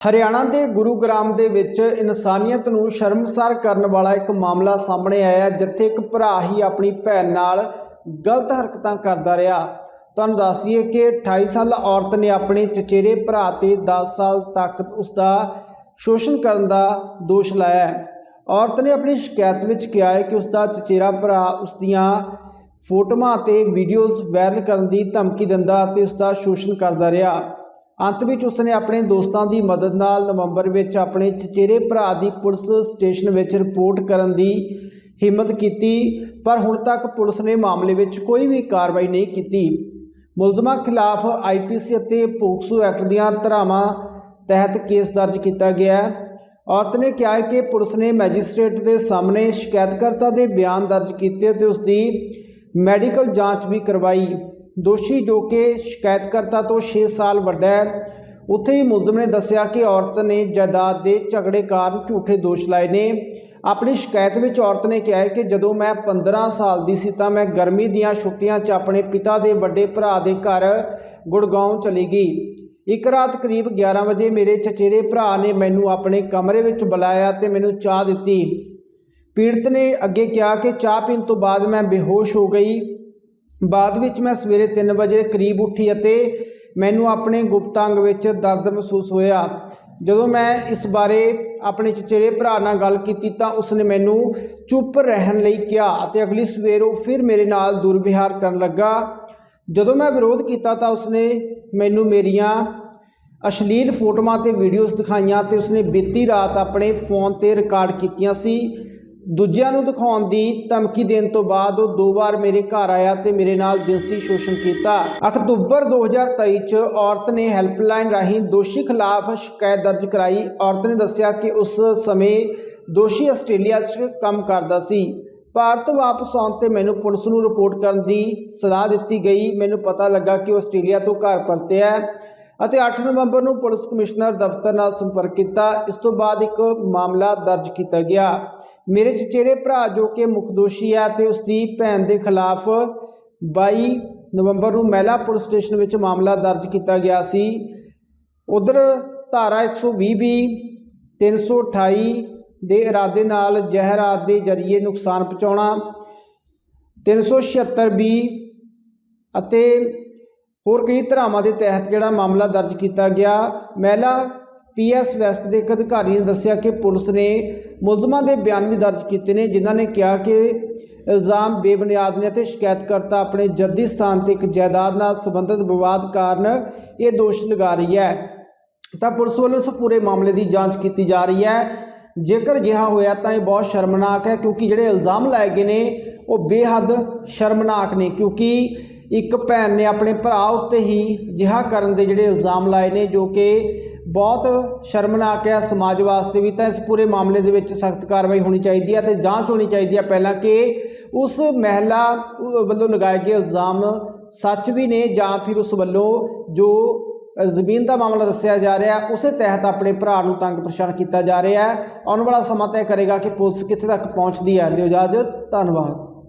ਹਰਿਆਣਾ ਦੇ ਗੁਰੂਗ੍ਰਾਮ ਦੇ ਵਿੱਚ ਇਨਸਾਨੀਅਤ ਨੂੰ ਸ਼ਰਮਸਾਰ ਕਰਨ ਵਾਲਾ ਇੱਕ ਮਾਮਲਾ ਸਾਹਮਣੇ ਆਇਆ ਜਿੱਥੇ ਇੱਕ ਭਰਾ ਹੀ ਆਪਣੀ ਭੈਣ ਨਾਲ ਗਲਤ ਹਰਕਤਾਂ ਕਰਦਾ ਰਿਹਾ। ਤੁਹਾਨੂੰ ਦੱਸ ਦਈਏ ਕਿ 28 ਸਾਲ ਔਰਤ ਨੇ ਆਪਣੇ ਚਚੇਰੇ ਭਰਾ ਤੇ 10 ਸਾਲ ਤੱਕ ਉਸ ਦਾ ਸ਼ੋਸ਼ਣ ਕਰਨ ਦਾ ਦੋਸ਼ ਲਾਇਆ ਹੈ। ਔਰਤ ਨੇ ਆਪਣੀ ਸ਼ਿਕਾਇਤ ਵਿੱਚ ਕਿਹਾ ਹੈ ਕਿ ਉਸ ਦਾ ਚਚੇਰਾ ਭਰਾ ਉਸ ਦੀਆਂ ਫੋਟੋਆਂ ਤੇ ਵੀਡੀਓਜ਼ ਵਾਇਰਲ ਕਰਨ ਦੀ ਧਮਕੀ ਦਿੰਦਾ ਅਤੇ ਉਸ ਦਾ ਸ਼ੋਸ਼ਣ ਕਰਦਾ ਰਿਹਾ। ਅੰਤ ਵਿੱਚ ਉਸਨੇ ਆਪਣੇ ਦੋਸਤਾਂ ਦੀ ਮਦਦ ਨਾਲ ਨਵੰਬਰ ਵਿੱਚ ਆਪਣੇ ਚਚੇਰੇ ਭਰਾ ਦੀ ਪੁਲਿਸ ਸਟੇਸ਼ਨ ਵਿੱਚ ਰਿਪੋਰਟ ਕਰਨ ਦੀ ਹਿੰਮਤ ਕੀਤੀ, ਪਰ ਹੁਣ ਤੱਕ ਪੁਲਿਸ ਨੇ ਮਾਮਲੇ ਵਿੱਚ ਕੋਈ ਵੀ ਕਾਰਵਾਈ ਨਹੀਂ ਕੀਤੀ। ਮੁਲਜ਼ਮਾਂ ਖਿਲਾਫ ਆਈਪੀਸੀ ਅਤੇ ਪੋਕਸੋ ਐਕਟ ਦੀਆਂ ਧਾਰਾਵਾਂ ਤਹਿਤ ਕੇਸ ਦਰਜ ਕੀਤਾ ਗਿਆ ਹੈ। ਔਰਤ ਨੇ ਕਿਹਾ ਹੈ ਕਿ ਪੁਲਿਸ ਨੇ ਮੈਜਿਸਟ੍ਰੇਟ ਦੇ ਸਾਹਮਣੇ ਸ਼ਿਕਾਇਤਕਰਤਾ ਦੇ ਬਿਆਨ ਦਰਜ ਕੀਤੇ ਅਤੇ ਉਸ ਦੀ ਮੈਡੀਕਲ ਜਾਂਚ ਵੀ ਕਰਵਾਈ। ਦੋਸ਼ੀ ਜੋ ਕਿ ਸ਼ਿਕਾਇਤਕਰਤਾ ਤੋਂ 6 ਸਾਲ ਵੱਡਾ ਹੈ। ਉੱਥੇ ਹੀ ਮੁਲਜ਼ਮ ਨੇ ਦੱਸਿਆ ਕਿ ਔਰਤ ਨੇ ਜਾਇਦਾਦ ਦੇ ਝਗੜੇ ਕਾਰਨ ਝੂਠੇ ਦੋਸ਼ ਲਾਏ ਨੇ। ਆਪਣੀ ਸ਼ਿਕਾਇਤ ਵਿੱਚ ਔਰਤ ਨੇ ਕਿਹਾ ਕਿ ਜਦੋਂ ਮੈਂ 15 ਸਾਲ ਦੀ ਸੀ ਤਾਂ ਮੈਂ ਗਰਮੀ ਦੀਆਂ ਛੁੱਟੀਆਂ 'ਚ ਆਪਣੇ ਪਿਤਾ ਦੇ ਵੱਡੇ ਭਰਾ ਦੇ ਘਰ ਗੁੜਗਾਉਂ ਚਲੀ ਗਈ। ਇੱਕ ਰਾਤ ਕਰੀਬ 11 ਵਜੇ ਮੇਰੇ ਚਚੇਰੇ ਭਰਾ ਨੇ ਮੈਨੂੰ ਆਪਣੇ ਕਮਰੇ ਵਿੱਚ ਬੁਲਾਇਆ ਤੇ ਮੈਨੂੰ ਚਾਹ ਦਿੱਤੀ। ਪੀੜਤ ਨੇ ਅੱਗੇ ਕਿਹਾ ਕਿ ਚਾਹ ਪੀਣ ਤੋਂ ਬਾਅਦ ਮੈਂ ਬੇਹੋਸ਼ ਹੋ ਗਈ। ਬਾਅਦ ਵਿੱਚ ਮੈਂ ਸਵੇਰੇ 3 ਵਜੇ ਕਰੀਬ ਉੱਠੀ ਅਤੇ ਮੈਨੂੰ ਆਪਣੇ ਗੁਪਤ ਅੰਗ ਵਿੱਚ ਦਰਦ ਮਹਿਸੂਸ ਹੋਇਆ। ਜਦੋਂ ਮੈਂ ਇਸ ਬਾਰੇ ਆਪਣੇ ਚਚੇਰੇ ਭਰਾ ਨਾਲ ਗੱਲ ਕੀਤੀ ਤਾਂ ਉਸਨੇ ਮੈਨੂੰ ਚੁੱਪ ਰਹਿਣ ਲਈ ਕਿਹਾ ਅਤੇ ਅਗਲੀ ਸਵੇਰ ਉਹ ਫਿਰ ਮੇਰੇ ਨਾਲ ਦੁਰਵਿਹਾਰ ਕਰਨ ਲੱਗਾ। ਜਦੋਂ ਮੈਂ ਵਿਰੋਧ ਕੀਤਾ ਤਾਂ ਉਸਨੇ ਮੈਨੂੰ ਮੇਰੀਆਂ ਅਸ਼ਲੀਲ ਫੋਟੋਆਂ ਤੇ ਵੀਡੀਓਜ਼ ਦਿਖਾਈਆਂ ਤੇ ਉਸਨੇ ਬੀਤੀ ਰਾਤ ਆਪਣੇ ਫੋਨ ਤੇ ਰਿਕਾਰਡ ਕੀਤੀਆਂ ਸੀ। ਦੂਜਿਆਂ ਨੂੰ ਦਿਖਾਉਣ ਦੀ ਧਮਕੀ ਦੇਣ ਤੋਂ ਬਾਅਦ ਉਹ ਦੋ ਵਾਰ ਮੇਰੇ ਘਰ ਆਇਆ ਤੇ ਮੇਰੇ ਨਾਲ ਜਿਨਸੀ ਸ਼ੋਸ਼ਣ ਕੀਤਾ। ਅਕਤੂਬਰ 2023 ਚ ਔਰਤ ਨੇ ਹੈਲਪਲਾਈਨ ਰਾਹੀਂ ਦੋਸ਼ੀ ਖਿਲਾਫ ਸ਼ਿਕਾਇਤ ਦਰਜ ਕਰਾਈ। ਔਰਤ ਨੇ ਦੱਸਿਆ ਕਿ ਉਸ ਸਮੇਂ ਦੋਸ਼ੀ ਆਸਟ੍ਰੇਲੀਆ 'ਚ ਕੰਮ ਕਰਦਾ ਸੀ। ਭਾਰਤ ਵਾਪਸ ਆਉਣ ਤੇ ਮੈਨੂੰ ਪੁਲਿਸ ਨੂੰ ਰਿਪੋਰਟ ਕਰਨ ਦੀ ਸਲਾਹ ਦਿੱਤੀ ਗਈ। ਮੈਨੂੰ ਪਤਾ ਲੱਗਾ ਕਿ ਉਹ ਆਸਟ੍ਰੇਲੀਆ ਤੋਂ ਘਰ ਪਰਤਿਆ ਹੈ ਅਤੇ 8 ਨਵੰਬਰ ਨੂੰ ਪੁਲਿਸ ਕਮਿਸ਼ਨਰ ਦਫ਼ਤਰ ਨਾਲ ਸੰਪਰਕ ਕੀਤਾ। ਇਸ ਤੋਂ ਬਾਅਦ ਇੱਕ ਮਾਮਲਾ ਦਰਜ ਕੀਤਾ ਗਿਆ। ਮੇਰੇ ਚਚੇਰੇ ਭਰਾ ਜੋ ਕਿ ਮੁੱਖ ਦੋਸ਼ੀ ਹੈ ਤੇ ਉਸ ਦੀ ਭੈਣ ਦੇ ਖਿਲਾਫ 22 ਨਵੰਬਰ ਨੂੰ ਮਹਿਲਾ ਪੁਲਿਸ ਸਟੇਸ਼ਨ ਵਿੱਚ ਮਾਮਲਾ ਦਰਜ ਕੀਤਾ ਗਿਆ ਸੀ। ਉਧਰ ਧਾਰਾ 120 ਵੀ 328 ਦੇ ਇਰਾਦੇ ਨਾਲ ਜ਼ਹਿਰਾਤ ਦੇ ਜ਼ਰੀਏ ਨੁਕਸਾਨ ਪਹੁੰਚਾਉਣਾ 376 ਵੀ ਅਤੇ ਹੋਰ ਕਈ ਧਾਰਾਵਾਂ ਦੇ ਤਹਿਤ ਜਿਹੜਾ ਮਾਮਲਾ ਦਰਜ ਕੀਤਾ ਗਿਆ। ਮਹਿਲਾ ਪੀਐਸ ਵੈਸਟ ਦੇ ਇੱਕ ਅਧਿਕਾਰੀ ਨੇ ਦੱਸਿਆ ਕਿ ਪੁਲਿਸ ਨੇ ਮੁਲਜ਼ਮਾਂ ਦੇ ਬਿਆਨ ਵੀ ਦਰਜ ਕੀਤੇ ਨੇ, ਜਿਨ੍ਹਾਂ ਨੇ ਕਿਹਾ ਕਿ ਇਲਜ਼ਾਮ ਬੇਬੁਨਿਆਦ ਨੇ ਅਤੇ ਸ਼ਿਕਾਇਤਕਰਤਾ ਆਪਣੇ ਜੱਦੀ ਸਥਾਨ ਤੇ ਇੱਕ ਜਾਇਦਾਦ ਨਾਲ ਸੰਬੰਧਿਤ ਵਿਵਾਦ ਕਾਰਨ ਇਹ ਦੋਸ਼ ਲਗਾ ਰਹੀ ਹੈ। ਤਾਂ ਪੁਲਿਸ ਵੱਲੋਂ ਇਸ ਪੂਰੇ ਮਾਮਲੇ ਦੀ ਜਾਂਚ ਕੀਤੀ ਜਾ ਰਹੀ ਹੈ। ਜੇਕਰ ਅਜਿਹਾ ਹੋਇਆ ਤਾਂ ਇਹ ਬਹੁਤ ਸ਼ਰਮਨਾਕ ਹੈ, ਕਿਉਂਕਿ ਜਿਹੜੇ ਇਲਜ਼ਾਮ ਲਾਏ ਗਏ ਨੇ, ਉਹ ਬੇਹੱਦ ਸ਼ਰਮਨਾਕ ਨੇ, ਕਿਉਂਕਿ ਇੱਕ ਭੈਣ ਨੇ ਆਪਣੇ ਭਰਾ ਉੱਤੇ ਹੀ ਜਿਹਾ ਕਰਨ ਦੇ ਜਿਹੜੇ ਇਲਜ਼ਾਮ ਲਾਏ ਨੇ, ਜੋ ਕਿ ਬਹੁਤ ਸ਼ਰਮਨਾਕ ਹੈ ਸਮਾਜ ਵਾਸਤੇ ਵੀ, ਤਾਂ ਇਸ ਪੂਰੇ ਮਾਮਲੇ ਦੇ ਵਿੱਚ ਸਖਤ ਕਾਰਵਾਈ ਹੋਣੀ ਚਾਹੀਦੀ ਹੈ ਤੇ ਜਾਂਚ ਹੋਣੀ ਚਾਹੀਦੀ ਹੈ ਪਹਿਲਾਂ ਕਿ ਉਸ ਮਹਿਲਾ ਵੱਲੋਂ ਲਗਾਏ ਗਏ ਇਲਜ਼ਾਮ ਸੱਚ ਵੀ ਨੇ ਜਾਂ ਫਿਰ ਉਸ ਵੱਲੋਂ ਜੋ ਜ਼ਮੀਨ ਦਾ ਮਾਮਲਾ ਦੱਸਿਆ ਜਾ ਰਿਹਾ, ਉਸੇ ਤਹਿਤ ਆਪਣੇ ਭਰਾ ਨੂੰ ਤੰਗ ਪਰੇਸ਼ਾਨ ਕੀਤਾ ਜਾ ਰਿਹਾ ਹੈ। ਆਉਣ ਵਾਲਾ ਸਮਾਂ ਤੈਅ ਕਰੇਗਾ ਕਿ ਪੁਲਿਸ ਕਿੱਥੇ ਤੱਕ ਪਹੁੰਚਦੀ ਹੈ। ਦਿਓ ਇਜਾਜ਼ਤ, ਧੰਨਵਾਦ।